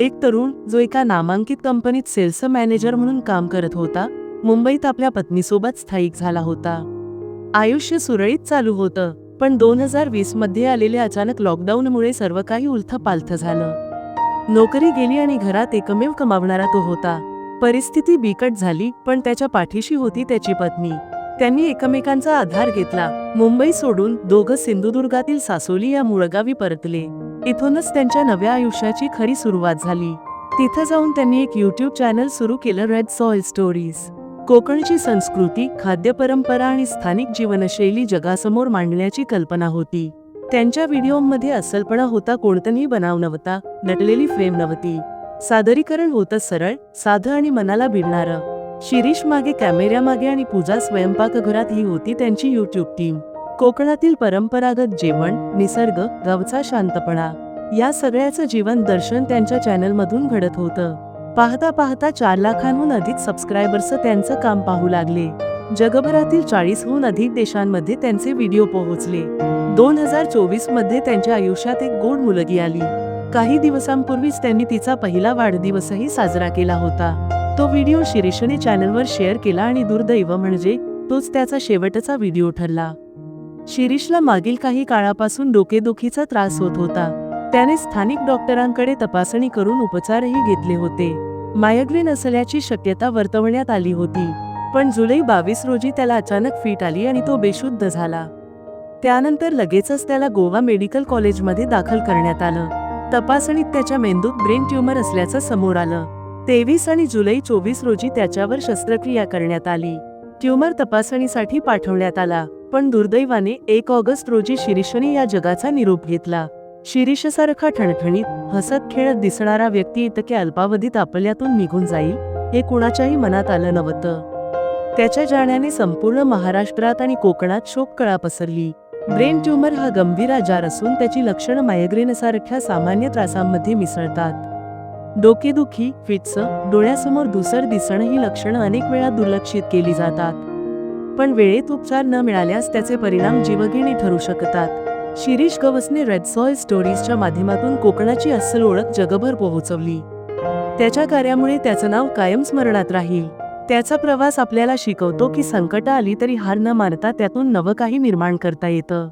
एक तरुण जो एका नामांकित कंपनीत सेल्स मॅनेजर म्हणून काम करत होता मुंबईत आपल्या पत्नीसोबत स्थायिक झाला होता. आयुष्य सुरळीत चालू होतं पण दोन हजार वीसमध्ये आलेल्या अचानक लॉकडाऊनमुळे सर्व काही उलथपालथ झालं. नोकरी गेली आणि घरात एकमेव कमावणारा तो होता. परिस्थिती बिकट झाली पण त्याच्या पाठीशी होती त्याची पत्नी. त्यांनी एकमेकांचा आधार घेतला. मुंबई सोडून दोघं सिंधुदुर्गातील सासोली या मुळगावी परतले. इथूनच त्यांच्या नव्या आयुष्याची खरी सुरुवात झाली. तिथं जाऊन त्यांनी एक यूट्यूब चॅनल सुरू केलं रेड सॉइल स्टोरीज कोकणची संस्कृती खाद्य परंपरा आणि स्थानिक जीवनशैली जगासमोर मांडण्याची कल्पना होती. त्यांच्या व्हिडिओमध्ये असलपणा होता कोणतंही बनाव नव्हता नटलेली फ्रेम नव्हती. सादरीकरण होतं सरळ साधं आणि मनाला भिडणारं. शिरीष मागे कॅमेऱ्यामागे आणि पूजा स्वयंपाकघरात ही होती त्यांची युट्यूब टीम कोकणातील परंपरागत जेवण निसर्ग गावचा शांतपणा. या सगळ्याचं जीवन दर्शन त्यांच्या चॅनलमधून घडत होतं. पाहता पाहता चार लाखांहून अधिक सबस्क्रायबर्स त्यांचं काम पाहू लागले. जगभरातील चाळीसहून अधिक देशांमध्ये त्यांचे व्हिडिओ पोहोचले. दोन हजार चोवीसमध्ये त्यांच्या आयुष्यात एक गोड मुलगी आली. काही दिवसांपूर्वीच त्यांनी तिचा पहिला वाढदिवसही साजरा केला होता. तो व्हिडिओ शिरीषने चॅनलवर शेअर केला आणि दुर्दैव म्हणजे तोच त्याचा शेवटचा व्हिडिओ ठरला. शिरीषला मागील काही काळापासून डोकेदुखीचा त्रास होत होता. त्याने स्थानिक डॉक्टरांकडे तपासणी करून उपचारही घेतले होते. मायग्रेन असल्याची शक्यता वर्तवण्यात आली होती. पण जुलै बावीस रोजी त्याला अचानक फीट आली आणि तो बेशुद्ध झाला. त्यानंतर लगेचच त्याला गोवा मेडिकल कॉलेजमध्ये दाखल करण्यात आलं. तपासणीत त्याच्या मेंदूत ब्रेन ट्यूमर असल्याचं समोर आलं. तेवीस आणि जुलै चोवीस रोजी त्याच्यावर शस्त्रक्रिया करण्यात आली. ट्यूमर तपासणीसाठी पाठवण्यात आला पण दुर्दैवाने एक ऑगस्ट रोजी शिरीषने या जगाचा निरोप घेतला. शिरीषसारखा ठणठणीत हसत खेळत दिसणारा व्यक्ती इतक्या अल्पावधीत आपल्यातून निघून जाईल हे कुणाच्याही मनात आलं नव्हतं. त्याच्या जाण्याने संपूर्ण महाराष्ट्रात आणि कोकणात शोककळा पसरली. ब्रेन ट्यूमर हा गंभीर आजार असून त्याची लक्षणं मायग्रेनसारख्या सामान्य त्रासांमध्ये मिसळतात. डोकेदुखी फिट्स डोळ्यासमोर धुसर दिसणं ही लक्षणं अनेक वेळा दुर्लक्षित केली जातात. पण वेळेत उपचार न मिळाल्यास त्याचे परिणाम जीवघेणी ठरू शकतात. शिरीष गवसने रेड सॉइल स्टोरीजच्या माध्यमातून कोकणाची अस्सल ओळख जगभर पोहोचवली. त्याच्या कार्यामुळे त्याचं नाव कायम स्मरणात राहील. त्याचा प्रवास आपल्याला शिकवतो की संकट आली तरी हार न मानता त्यातून नवं काही निर्माण करता येतं.